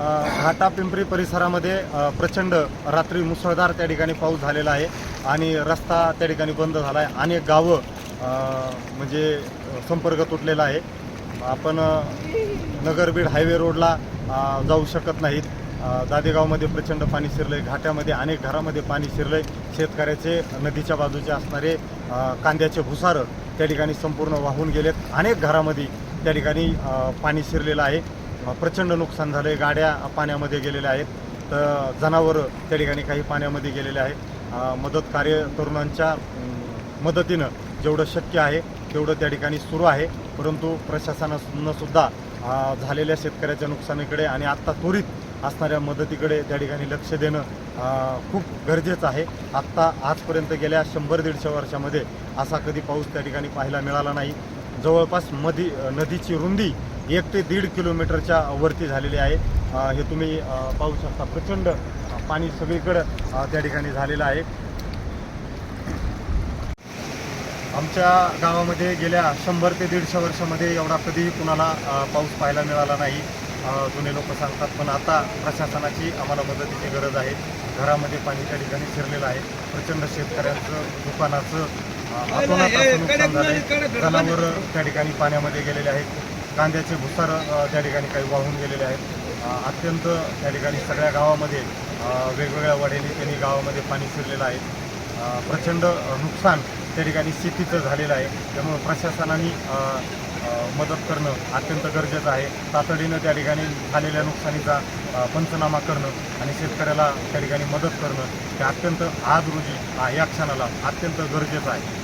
घाटा पिंपरी परिसरामध्ये प्रचंड रात्री मुसळधार त्या ठिकाणी पाऊस झालेला आहे आणि रस्ता त्या ठिकाणी बंद झाला आहे अनेक गावं म्हणजे संपर्क तुटलेला आहे. आपण नगरबीड हायवे रोडला जाऊ शकत नाहीत. दादेगावमध्ये प्रचंड पाणी शिरलं आहे घाट्यामध्ये अनेक घरामध्ये पाणी शिरलं आहे शेतकऱ्याचे नदीच्या बाजूचे असणारे कांद्याचे भुसारं त्या ठिकाणी संपूर्ण वाहून गेलेत. अनेक घरामध्ये त्या ठिकाणी पाणी शिरलेलं आहे. प्रचंड नुकसान झालं आहे गाड्या पाण्यामध्ये गेलेल्या आहेत. तर जनावरं त्या ठिकाणी काही पाण्यामध्ये गेलेले आहेत. मदत कार्य तरुणांच्या मदतीनं जेवढं शक्य आहे तेवढं त्या ठिकाणी सुरू आहे. परंतु प्रशासनानंसुद्धा झालेल्या शेतकऱ्याच्या नुकसानीकडे आणि आत्ता त्वरित असणाऱ्या मदतीकडे त्या ठिकाणी लक्ष देणं खूप गरजेचं आहे. आत्ता आजपर्यंत गेल्या शंभर दीडशे वर्षामध्ये असा कधी पाऊस त्या ठिकाणी पाहायला मिळाला नाही. जवळपास मधी नदीची रुंदी एक ते दीड किलोमीटरच्या वरती झालेली आहे. हे तुम्ही पाहू शकता. प्रचंड पाणी सगळीकडं त्या ठिकाणी झालेलं आहे. आमच्या गावामध्ये गेल्या शंभर ते दीडशे वर्षामध्ये एवढा कधीही कुणाला पाऊस पाहायला मिळाला नाही. जुने लोक सांगतात पण आता प्रशासनाची आम्हाला मदतीची गरज आहे. घरामध्ये पाणी त्या ठिकाणी शिरलेलं आहे. प्रचंड शेतकऱ्यांचं दुकानाचं अ, अतोनात असं नुकसान झालंय. जनावर त्या ठिकाणी पाण्यामध्ये गेलेले आहेत. कांद्याचे भुसार त्या ठिकाणी काही वाहून गेलेले आहेत. अत्यंत त्या ठिकाणी सगळ्या गावामध्ये वेगवेगळ्या वडेने त्यांनी गावामध्ये पाणी शिरलेलं आहे. प्रचंड नुकसान त्या ठिकाणी शेतीचं झालेलं आहे. त्यामुळं प्रशासनाने मदत करणं अत्यंत गरजेचं आहे. तातडीनं त्या ठिकाणी झालेल्या नुकसानीचा पंचनामा करणं आणि शेतकऱ्याला त्या ठिकाणी मदत करणं हे अत्यंत आज रोजी या क्षणाला अत्यंत गरजेचं आहे.